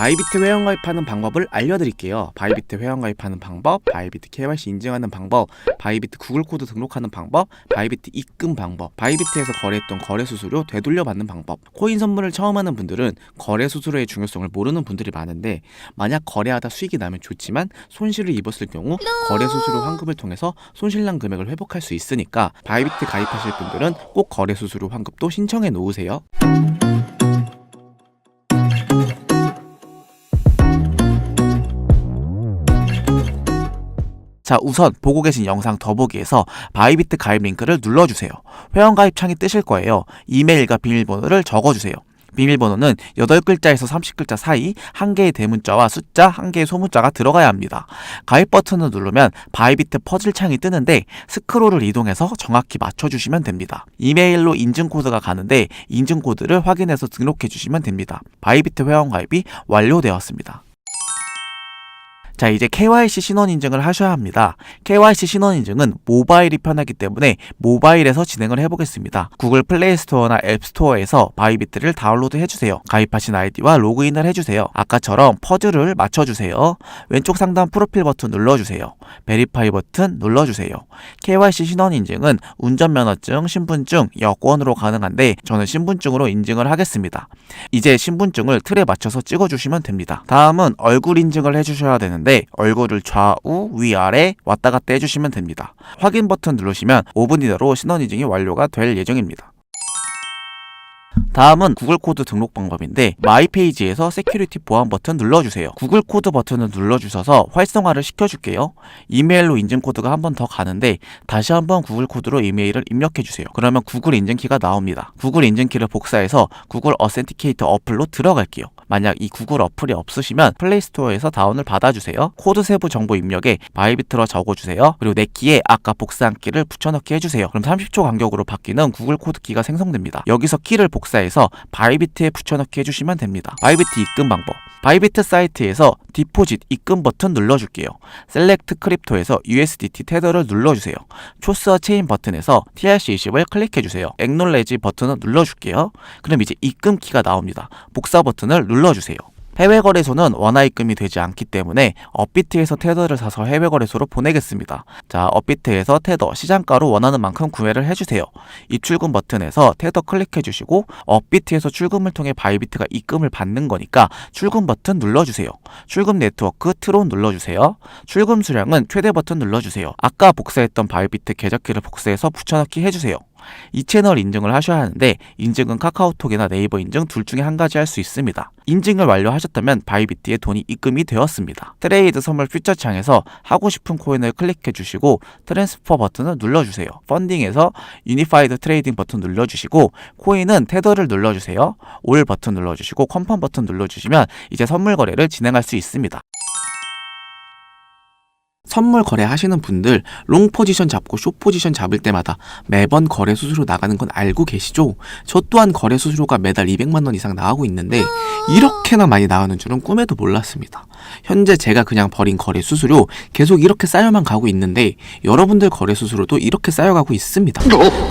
바이비트 회원 가입하는 방법을 알려드릴게요. 바이비트 회원 가입하는 방법, 바이비트 KYC 인증하는 방법, 바이비트 구글 코드 등록하는 방법, 바이비트 입금 방법, 바이비트에서 거래했던 거래 수수료 되돌려 받는 방법. 코인 선물을 처음 하는 분들은 거래 수수료의 중요성을 모르는 분들이 많은데 만약 거래하다 수익이 나면 좋지만 손실을 입었을 경우 거래 수수료 환급을 통해서 손실난 금액을 회복할 수 있으니까 바이비트 가입하실 분들은 꼭 거래 수수료 환급도 신청해 놓으세요. 자, 우선 보고 계신 영상 더보기에서 바이비트 가입 링크를 눌러주세요. 회원 가입 창이 뜨실 거예요. 이메일과 비밀번호를 적어주세요. 비밀번호는 8글자에서 30글자 사이 한 개의 대문자와 숫자, 한 개의 소문자가 들어가야 합니다. 가입 버튼을 누르면 바이비트 퍼즐 창이 뜨는데 스크롤을 이동해서 정확히 맞춰주시면 됩니다. 이메일로 인증 코드가 가는데 인증 코드를 확인해서 등록해 주시면 됩니다. 바이비트 회원 가입이 완료되었습니다. 자, 이제 KYC 신원 인증을 하셔야 합니다. KYC 신원 인증은 모바일이 편하기 때문에 모바일에서 진행을 해보겠습니다. 구글 플레이 스토어나 앱 스토어에서 바이비트를 다운로드 해주세요. 가입하신 아이디와 로그인을 해주세요. 아까처럼 퍼즐을 맞춰주세요. 왼쪽 상단 프로필 버튼 눌러주세요. 베리파이 버튼 눌러주세요. KYC 신원 인증은 운전면허증, 신분증, 여권으로 가능한데 저는 신분증으로 인증을 하겠습니다. 이제 신분증을 틀에 맞춰서 찍어주시면 됩니다. 다음은 얼굴 인증을 해주셔야 되는데 얼굴을 좌우, 위아래 왔다 갔다 해주시면 됩니다. 확인 버튼 누르시면 5분 이내로 신원 인증이 완료가 될 예정입니다. 다음은 구글 코드 등록 방법인데 마이 페이지에서 세큐리티 보안 버튼 눌러주세요. 구글 코드 버튼을 눌러주셔서 활성화를 시켜줄게요. 이메일로 인증 코드가 한 번 더 가는데 다시 한번 구글 코드로 이메일을 입력해주세요. 그러면 구글 인증키가 나옵니다. 구글 인증키를 복사해서 구글 어센티케이터 어플로 들어갈게요. 만약 이 구글 어플이 없으시면 플레이스토어에서 다운을 받아주세요. 코드 세부 정보 입력에 바이비트로 적어주세요. 그리고 내 키에 아까 복사한 키를 붙여넣기 해주세요. 그럼 30초 간격으로 바뀌는 구글 코드 키가 생성됩니다. 여기서 키를 복 사해서 바이비트에 붙여넣기 해주시면 됩니다. 바이비트 입금 방법. 바이비트 사이트에서 디포짓 입금 버튼 눌러줄게요. 셀렉트 크립토에서 USDT 테더를 눌러주세요. 초스어 체인 버튼에서 TRC20을 클릭해주세요. 액놀레지 버튼을 눌러줄게요. 그럼 이제 입금 키가 나옵니다. 복사 버튼을 눌러주세요. 해외 거래소는 원화 입금이 되지 않기 때문에 업비트에서 테더를 사서 해외 거래소로 보내겠습니다. 자, 업비트에서 테더 시장가로 원하는 만큼 구매를 해주세요. 입출금 버튼에서 테더 클릭해 주시고 업비트에서 출금을 통해 바이비트가 입금을 받는 거니까 출금 버튼 눌러주세요. 출금 네트워크 트론 눌러주세요. 출금 수량은 최대 버튼 눌러주세요. 아까 복사했던 바이비트 계좌키를 복사해서 붙여넣기 해주세요. 이 채널 인증을 하셔야 하는데 인증은 카카오톡이나 네이버 인증 둘 중에 한 가지 할 수 있습니다. 인증을 완료하셨다면 바이비트에 돈이 입금이 되었습니다. 트레이드 선물 퓨처 창에서 하고 싶은 코인을 클릭해 주시고 트랜스퍼 버튼을 눌러 주세요. 펀딩에서 유니파이드 트레이딩 버튼 눌러 주시고 코인은 테더를 눌러 주세요. 올 버튼 눌러 주시고 컨펌 버튼 눌러 주시면 이제 선물 거래를 진행할 수 있습니다. 선물 거래하시는 분들 롱 포지션 잡고 숏 포지션 잡을 때마다 매번 거래 수수료 나가는 건 알고 계시죠? 저 또한 거래 수수료가 매달 200만 원 이상 나가고 있는데 이렇게나 많이 나가는 줄은 꿈에도 몰랐습니다. 현재 제가 그냥 버린 거래 수수료 계속 이렇게 쌓여만 가고 있는데 여러분들 거래 수수료도 이렇게 쌓여가고 있습니다.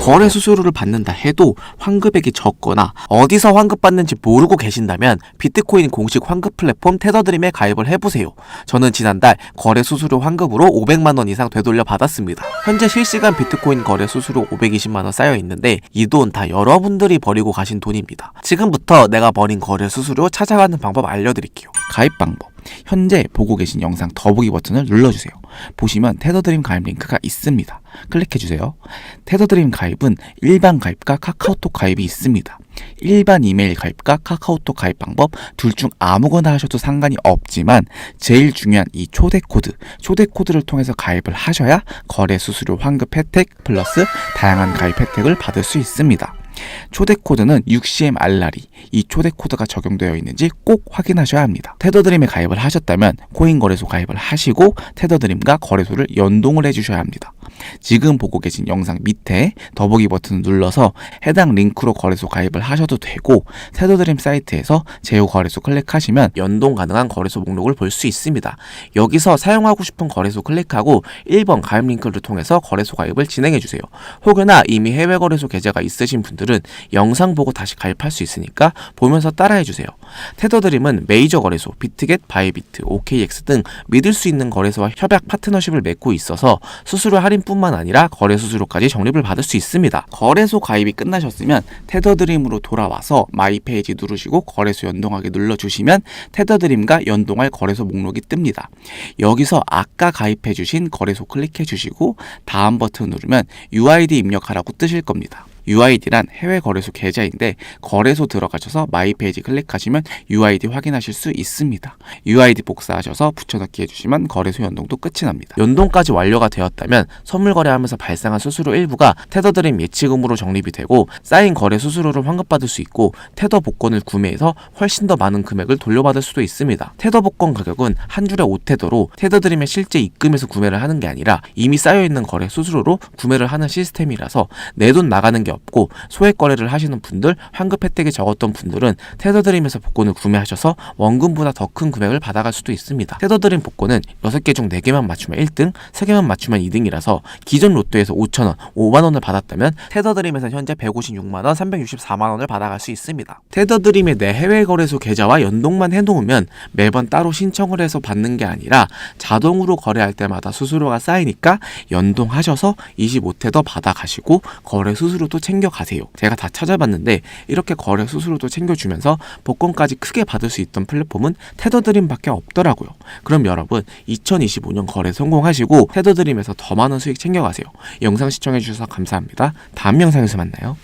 거래 수수료를 받는다 해도 환급액이 적거나 어디서 환급 받는지 모르고 계신다면 비트코인 공식 환급 플랫폼 테더드림에 가입을 해보세요. 저는 지난달 거래 수수료 환급으로 500만 원 이상 되돌려 받았습니다. 현재 실시간 비트코인 거래 수수료 520만 원 쌓여 있는데 이 돈 다 여러분들이 버리고 가신 돈입니다. 지금부터 내가 버린 거래 수수료 찾아가는 방법 알려드릴게요. 가입 방법. 현재 보고 계신 영상 더보기 버튼을 눌러주세요. 보시면 테더드림 가입 링크가 있습니다. 클릭해주세요. 테더드림 가입은 일반 가입과 카카오톡 가입이 있습니다. 일반 이메일 가입과 카카오톡 가입 방법 둘 중 아무거나 하셔도 상관이 없지만 제일 중요한 이 초대 코드, 초대 코드를 통해서 가입을 하셔야 거래 수수료 환급 혜택 플러스 다양한 가입 혜택을 받을 수 있습니다. 초대 코드는 6CM 알라리 이 초대 코드가 적용되어 있는지 꼭 확인하셔야 합니다. 테더드림에 가입을 하셨다면 코인 거래소 가입을 하시고 테더드림과 거래소를 연동을 해주셔야 합니다. 지금 보고 계신 영상 밑에 더보기 버튼을 눌러서 해당 링크로 거래소 가입을 하셔도 되고 테더드림 사이트에서 제휴 거래소 클릭하시면 연동 가능한 거래소 목록을 볼 수 있습니다. 여기서 사용하고 싶은 거래소 클릭하고 1번 가입 링크를 통해서 거래소 가입을 진행해 주세요. 혹여나 이미 해외 거래소 계좌가 있으신 분들은 분들은 영상 보고 다시 가입할 수 있으니까 보면서 따라해 주세요. 테더드림은 메이저 거래소, 비트겟, 바이비트, OKX 등 믿을 수 있는 거래소와 협약 파트너십을 맺고 있어서 수수료 할인뿐만 아니라 거래 수수료까지 적립을 받을 수 있습니다. 거래소 가입이 끝나셨으면 테더드림으로 돌아와서 마이 페이지 누르시고 거래소 연동하기 눌러주시면 테더드림과 연동할 거래소 목록이 뜹니다. 여기서 아까 가입해 주신 거래소 클릭해 주시고 다음 버튼 누르면 UID 입력하라고 뜨실 겁니다. UID란 해외 거래소 계좌인데 거래소 들어가셔서 마이 페이지 클릭하시면 UID 확인하실 수 있습니다. UID 복사하셔서 붙여넣기 해주시면 거래소 연동도 끝이 납니다. 연동까지 완료가 되었다면 선물 거래하면서 발생한 수수료 일부가 테더드림 예치금으로 적립이 되고 쌓인 거래 수수료를 환급받을 수 있고 테더 복권을 구매해서 훨씬 더 많은 금액을 돌려받을 수도 있습니다. 테더 복권 가격은 한 줄에 5테더로 테더드림의 실제 입금에서 구매를 하는 게 아니라 이미 쌓여 있는 거래 수수료로 구매를 하는 시스템이라서 내 돈 나가는 게 없고 소액 거래를 하시는 분들, 환급 혜택이 적었던 분들은 테더드림에서 복권을 구매하셔서 원금보다 더 큰 금액을 받아갈 수도 있습니다. 테더드림 복권은 6개 중 4개만 맞추면 1등, 3개만 맞추면 2등이라서 기존 로또에서 5천원, 5만원을 받았다면 테더드림에서 현재 156만원, 364만원을 받아갈 수 있습니다. 테더드림의 내 해외 거래소 계좌와 연동만 해놓으면 매번 따로 신청을 해서 받는 게 아니라 자동으로 거래할 때마다 수수료가 쌓이니까 연동하셔서 25테더 받아가시고 거래 수수료도 챙겨가세요. 제가 다 찾아봤는데 이렇게 거래 수수료도 챙겨주면서 복권까지 크게 받을 수 있던 플랫폼은 테더드림밖에 없더라고요. 그럼 여러분 2025년 거래 성공하시고 테더드림에서 더 많은 수익 챙겨가세요. 영상 시청해주셔서 감사합니다. 다음 영상에서 만나요.